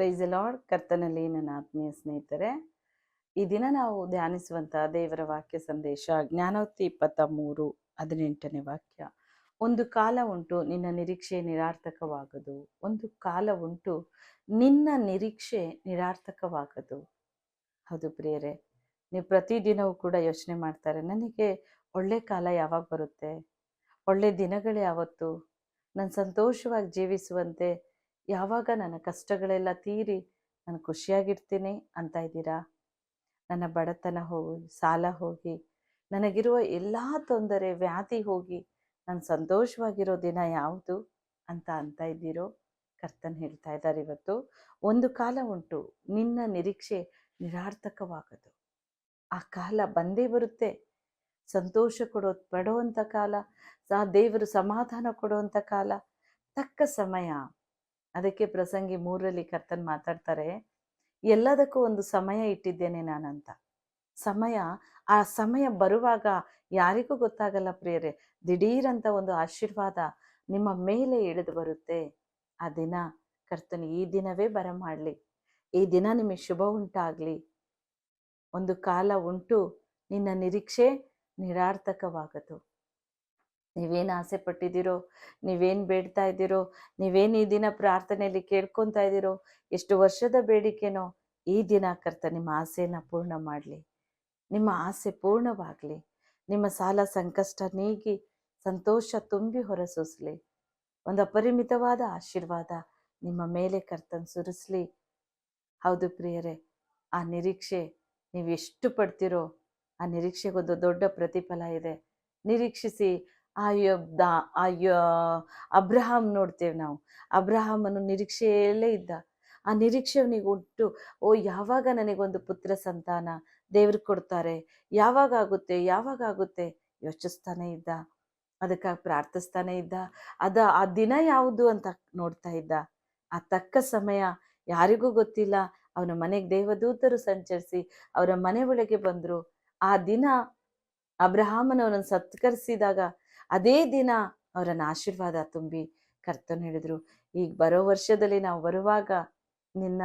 Price lord ಕರ್ತನಲ್ಲಿ ನನ್ನ ಆತ್ಮೀಯ ಸ್ನೇಹಿತರೆ, ಈ ದಿನ ನಾವು ಧ್ಯಾನಿಸುವಂತಹ ದೇವರ ವಾಕ್ಯ ಸಂದೇಶ ಜ್ಞಾನೋಕ್ತಿ ಇಪ್ಪತ್ತ ಮೂರು ಹದಿನೆಂಟನೇ ವಾಕ್ಯ. ಒಂದು ಕಾಲ ಉಂಟು, ನಿನ್ನ ನಿರೀಕ್ಷೆ ನಿರಾರ್ಥಕವಾಗದು. ಒಂದು ಕಾಲ ಉಂಟು, ನಿನ್ನ ನಿರೀಕ್ಷೆ ನಿರಾರ್ಥಕವಾಗದು. ಹೌದು ಪ್ರಿಯರೇ, ನೀವು ಪ್ರತಿದಿನವೂ ಕೂಡ ಯೋಚನೆ ಮಾಡ್ತಾರೆ, ನನಗೆ ಒಳ್ಳೆ ಕಾಲ ಯಾವಾಗ ಬರುತ್ತೆ? ಒಳ್ಳೆ ದಿನಗಳು ಯಾವತ್ತು? ನಾನು ಸಂತೋಷವಾಗಿ ಜೀವಿಸುವಂತೆ ಯಾವಾಗ ನನ್ನ ಕಷ್ಟಗಳೆಲ್ಲ ತೀರಿ ನಾನು ಖುಷಿಯಾಗಿರ್ತೀನಿ ಅಂತ ಇದ್ದೀರಾ? ನನ್ನ ಬಡತನ ಹೋಗಿ, ಸಾಲ ಹೋಗಿ, ನನಗಿರುವ ಎಲ್ಲ ತೊಂದರೆ, ವ್ಯಾಧಿ ಹೋಗಿ, ನಾನು ಸಂತೋಷವಾಗಿರೋ ದಿನ ಯಾವುದು ಅಂತ ಅಂತ ಇದ್ದೀರೋ? ಕರ್ತನ್ ಹೇಳ್ತಾ ಇದ್ದಾರೆ ಇವತ್ತು. ಒಂದು ಕಾಲ ಉಂಟು, ನಿನ್ನ ನಿರೀಕ್ಷೆ ನಿರಾರ್ಥಕವಾಗದು. ಆ ಕಾಲ ಬಂದೇ ಬರುತ್ತೆ. ಸಂತೋಷ ಕೊಡೋ, ಪಡುವಂಥ ಕಾಲ ದೇವರು ಸಮಾಧಾನ ಕೊಡುವಂಥ ಕಾಲ, ತಕ್ಕ ಸಮಯ. ಅದಕ್ಕೆ ಪ್ರಸಂಗಿ ಮೂರರಲ್ಲಿ ಕರ್ತನ್ ಮಾತಾಡ್ತಾರೆ, ಎಲ್ಲದಕ್ಕೂ ಒಂದು ಸಮಯ ಇಟ್ಟಿದ್ದೇನೆ ನಾನಂತ. ಸಮಯ, ಆ ಸಮಯ ಬರುವಾಗ ಯಾರಿಗೂ ಗೊತ್ತಾಗಲ್ಲ ಪ್ರಿಯರೇ, ದಿಢೀರಂತ ಒಂದು ಆಶೀರ್ವಾದ ನಿಮ್ಮ ಮೇಲೆ ಇಳಿದು ಬರುತ್ತೆ. ಆ ದಿನ ಕರ್ತನ್ ಈ ದಿನವೇ ಬರ ಮಾಡಲಿ ಈ ದಿನ ನಿಮಗೆ ಶುಭ ಉಂಟಾಗಲಿ. ಒಂದು ಕಾಲ ಉಂಟು, ನಿನ್ನ ನಿರೀಕ್ಷೆ ನಿರಾರ್ಥಕವಾಗದು. ನೀವೇನು ಆಸೆ ಪಟ್ಟಿದ್ದೀರೋ, ನೀವೇನು ಬೇಡ್ತಾ ಇದ್ದೀರೋ, ನೀವೇನು ಈ ದಿನ ಪ್ರಾರ್ಥನೆಯಲ್ಲಿ ಕೇಳ್ಕೊತಾ ಇದ್ದೀರೋ, ಎಷ್ಟು ವರ್ಷದ ಬೇಡಿಕೆನೋ, ಈ ದಿನ ಕರ್ತ ನಿಮ್ಮ ಆಸೆಯನ್ನು ಪೂರ್ಣ ಮಾಡಲಿ. ನಿಮ್ಮ ಆಸೆ ಪೂರ್ಣವಾಗಲಿ. ನಿಮ್ಮ ಸಾಲ ಸಂಕಷ್ಟ ನೀಗಿ, ಸಂತೋಷ ತುಂಬಿ ಹೊರಸೂಸಲಿ. ಒಂದು ಅಪರಿಮಿತವಾದ ಆಶೀರ್ವಾದ ನಿಮ್ಮ ಮೇಲೆ ಕರ್ತನ್ ಸುರಿಸ್ಲಿ. ಹೌದು ಪ್ರಿಯರೇ, ಆ ನಿರೀಕ್ಷೆ ನೀವು ಎಷ್ಟು ಪಡ್ತಿರೋ, ಆ ನಿರೀಕ್ಷೆಗೊಂದು ದೊಡ್ಡ ಪ್ರತಿಫಲ ಇದೆ. ನಿರೀಕ್ಷಿಸಿ ಆ ದ ಆ ಯೊ ಅಬ್ರಹಾಂ ನೋಡ್ತೇವೆ ನಾವು. ಅಬ್ರಹಾಮನು ನಿರೀಕ್ಷೆಯಲ್ಲೇ ಇದ್ದ. ಆ ನಿರೀಕ್ಷೆ ಅವನಿಗೆ ಉಂಟು ಓ, ಯಾವಾಗ ನನಗೊಂದು ಪುತ್ರ ಸಂತಾನ ದೇವ್ರಿಗೆ ಕೊಡ್ತಾರೆ? ಯಾವಾಗ ಆಗುತ್ತೆ? ಯಾವಾಗ ಆಗುತ್ತೆ? ಯೋಚಿಸ್ತಾನೆ ಇದ್ದ. ಅದಕ್ಕಾಗಿ ಪ್ರಾರ್ಥಿಸ್ತಾನೆ ಇದ್ದ. ಅದ, ಆ ದಿನ ಯಾವುದು ಅಂತ ನೋಡ್ತಾ ಇದ್ದ. ಆ ತಕ್ಕ ಸಮಯ ಯಾರಿಗೂ ಗೊತ್ತಿಲ್ಲ. ಅವನ ಮನೆಗೆ ದೇವದೂತರು ಸಂಚರಿಸಿ ಅವರ ಮನೆ ಒಳಗೆ ಬಂದರು. ಆ ದಿನ ಅಬ್ರಹಾಮನವರನ್ನು ಸತ್ಕರಿಸಿದಾಗ ಅದೇ ದಿನ ಅವರನ್ನು ಆಶೀರ್ವಾದ ತುಂಬಿ ಕರ್ತನು ಹೇಳಿದರು. ಈಗ ಬರೋ ವರ್ಷದಲ್ಲಿ ನಾವು ಬರುವಾಗ ನಿನ್ನ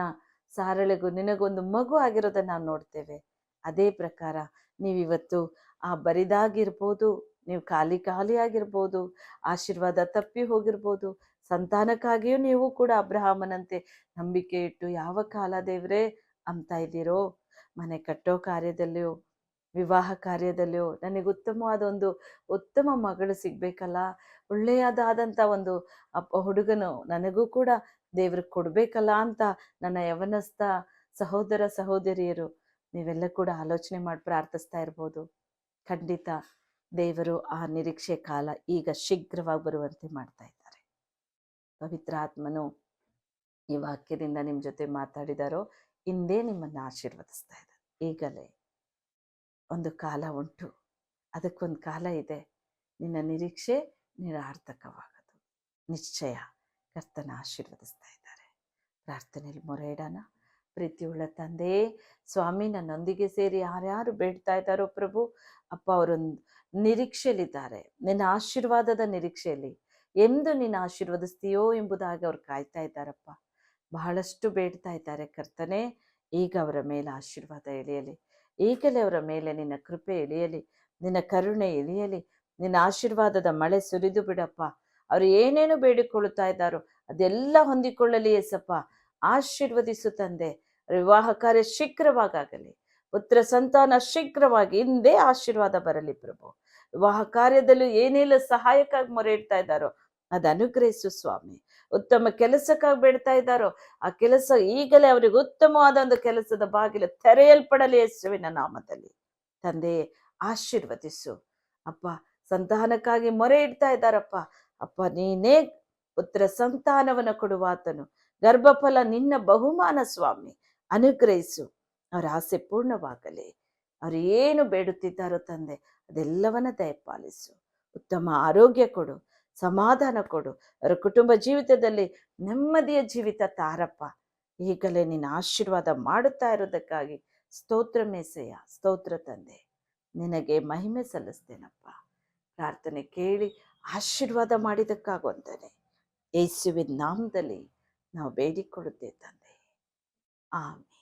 ಸಾರಳೆಗೂ ನಿನಗೊಂದು ಮಗು ಆಗಿರೋದನ್ನ ನಾವು ನೋಡ್ತೇವೆ. ಅದೇ ಪ್ರಕಾರ ನೀವಿವತ್ತು ಆ ಬರಿದಾಗಿರ್ಬೋದು, ನೀವು ಖಾಲಿ ಖಾಲಿ ಆಗಿರ್ಬೋದು, ಆಶೀರ್ವಾದ ತಪ್ಪಿ ಹೋಗಿರ್ಬೋದು, ಸಂತಾನಕ್ಕಾಗಿಯೂ ನೀವು ಕೂಡ ಅಬ್ರಹಾಮನಂತೆ ನಂಬಿಕೆ ಇಟ್ಟು ಯಾವ ಕಾಲ ದೇವ್ರೆ ಅಂತ ಇದ್ದೀರೋ, ಮನೆ ಕಟ್ಟೋ ಕಾರ್ಯದಲ್ಲಿಯೂ ವಿವಾಹ ಕಾರ್ಯದಲ್ಲಿಯೋ ನನಗೆ ಉತ್ತಮವಾದ ಒಂದು ಉತ್ತಮ ಮಗಳು ಸಿಗಬೇಕಲ್ಲ ಒಳ್ಳೆಯದಾದಂಥ ಒಂದು ಅಪ್ಪ ಹುಡುಗನು ನನಗೂ ಕೂಡ ದೇವ್ರಿಗೆ ಕೊಡಬೇಕಲ್ಲ ಅಂತ ನನ್ನ ಯವನಸ್ಥ ಸಹೋದರ ಸಹೋದರಿಯರು, ನೀವೆಲ್ಲ ಕೂಡ ಆಲೋಚನೆ ಮಾಡಿ ಪ್ರಾರ್ಥಿಸ್ತಾ ಇರ್ಬೋದು. ಖಂಡಿತ ದೇವರು ಆ ನಿರೀಕ್ಷೆ ಕಾಲ ಈಗ ಶೀಘ್ರವಾಗಿ ಬರುವಂತೆ ಮಾಡ್ತಾ ಇದ್ದಾರೆ. ಪವಿತ್ರ ಆತ್ಮನು ಈ ವಾಕ್ಯದಿಂದ ನಿಮ್ಮ ಜೊತೆ ಮಾತಾಡಿದಾರೋ, ಹಿಂದೆ ನಿಮ್ಮನ್ನು ಆಶೀರ್ವದಿಸ್ತಾ ಇದ್ದಾರೆ ಈಗಲೇ. ಒಂದು ಕಾಲ ಉಂಟು. ಅದಕ್ಕೊಂದು ಕಾಲ ಇದೆ. ನಿನ್ನ ನಿರೀಕ್ಷೆ ನಿರಾರ್ಥಕವಾಗದು. ನಿಶ್ಚಯ ಕರ್ತನ ಆಶೀರ್ವದಿಸ್ತಾ ಇದ್ದಾರೆ. ಪ್ರಾರ್ಥನೆಯಲ್ಲಿ ಮೊರೆ ಇಡೋಣ ಪ್ರೀತಿಯುಳ್ಳ ತಂದೆ, ಸ್ವಾಮಿ ನನ್ನೊಂದಿಗೆ ಸೇರಿ ಯಾರ್ಯಾರು ಬೇಡ್ತಾ ಇದ್ದಾರೋ ಪ್ರಭು, ಅಪ್ಪ ಅವರೊಂದು ನಿರೀಕ್ಷೆಯಲ್ಲಿದ್ದಾರೆ. ನಿನ್ನ ಆಶೀರ್ವಾದದ ನಿರೀಕ್ಷೆಯಲ್ಲಿ ಎಂದು ನೀನು ಆಶೀರ್ವದಿಸ್ತೀಯೋ ಎಂಬುದಾಗಿ ಅವ್ರು ಕಾಯ್ತಾ ಇದ್ದಾರಪ್ಪ. ಬಹಳಷ್ಟು ಬೇಡ್ತಾ ಇದ್ದಾರೆ ಕರ್ತನೆ. ಈಗ ಅವರ ಮೇಲೆ ಆಶೀರ್ವಾದ ಎಳೆಯಲಿ. ಈಗಲೇ ಅವರ ಮೇಲೆ ನಿನ್ನ ಕೃಪೆ ಇಳಿಯಲಿ ನಿನ್ನ ಕರುಣೆ ಇಳಿಯಲಿ ನಿನ್ನ ಆಶೀರ್ವಾದದ ಮಳೆ ಸುರಿದು ಬಿಡಪ್ಪ. ಅವರು ಏನೇನು ಬೇಡಿಕೊಳ್ಳುತ್ತಾ ಇದ್ದಾರೋ ಅದೆಲ್ಲ ಹೊಂದಿಕೊಳ್ಳಲಿ ಎಸಪ್ಪ ಆಶೀರ್ವದಿಸು ತಂದೆ, ವಿವಾಹ ಕಾರ್ಯ ಶೀಘ್ರವಾಗಲಿ ಪುತ್ರ ಸಂತಾನ ಶೀಘ್ರವಾಗಿ ಹಿಂದೆ ಆಶೀರ್ವಾದ ಬರಲಿ ಪ್ರಭು. ವಿವಾಹ ಕಾರ್ಯದಲ್ಲೂ ಏನೆಲ್ಲ ಸಹಾಯಕ್ಕಾಗಿ ಮೊರೆ ಇಡ್ತಾ ಇದ್ದಾರೋ ಅದು ಅನುಗ್ರಹಿಸು ಸ್ವಾಮಿ. ಉತ್ತಮ ಕೆಲಸಕ್ಕಾಗಿ ಬೇಡ್ತಾ ಇದ್ದಾರೋ, ಆ ಕೆಲಸ ಈಗಲೇ ಅವರಿಗೆ ಉತ್ತಮವಾದ ಒಂದು ಕೆಲಸದ ಬಾಗಿಲು ತೆರೆಯಲ್ಪಡಲಿ ಯೇಸುವಿನ ನಾಮದಲ್ಲಿ. ತಂದೆ, ಆಶೀರ್ವದಿಸು. ಅಪ್ಪ, ಸಂತಾನಕ್ಕಾಗಿ ಮೊರೆ ಇಡ್ತಾ ಇದ್ದಾರಪ್ಪ. ಅಪ್ಪ, ನೀನೇ ಪುತ್ರ ಸಂತಾನವನ್ನ ಕೊಡುವಾತನು ಗರ್ಭಫಲ ನಿನ್ನ ಬಹುಮಾನ ಸ್ವಾಮಿ. ಅನುಗ್ರಹಿಸು. ಅವರ ಆಸೆ ಪೂರ್ಣವಾಗಲಿ. ಅವರು ಏನು ಬೇಡುತ್ತಿದ್ದಾರೋ ತಂದೆ, ಅದೆಲ್ಲವನ್ನ ದಯಪಾಲಿಸು. ಉತ್ತಮ ಆರೋಗ್ಯ ಕೊಡು. ಸಮಾಧಾನ ಕೊಡು. ಅವರ ಕುಟುಂಬ ಜೀವಿತದಲ್ಲಿ ನೆಮ್ಮದಿಯ ಜೀವಿತ ತಾರಪ್ಪ. ಈಗಲೇ ನಿನ್ನ ಆಶೀರ್ವಾದ ಮಾಡುತ್ತಾ ಇರೋದಕ್ಕಾಗಿ ಸ್ತೋತ್ರ ಮೇಸೆಯ, ಸ್ತೋತ್ರ ತಂದೆ. ನಿನಗೆ ಮಹಿಮೆ ಸಲ್ಲಿಸ್ತೇನಪ್ಪ. ಪ್ರಾರ್ಥನೆ ಕೇಳಿ ಆಶೀರ್ವಾದ ಮಾಡಿದಕ್ಕಾಗುವಂತಾನೆ ಯೇಸುವಿನ ನಾಮದಲ್ಲಿ ನಾವು ಬೇಡಿಕೊಳ್ಳುತ್ತೇವೆ ತಂದೆ. ಆಮೇಲೆ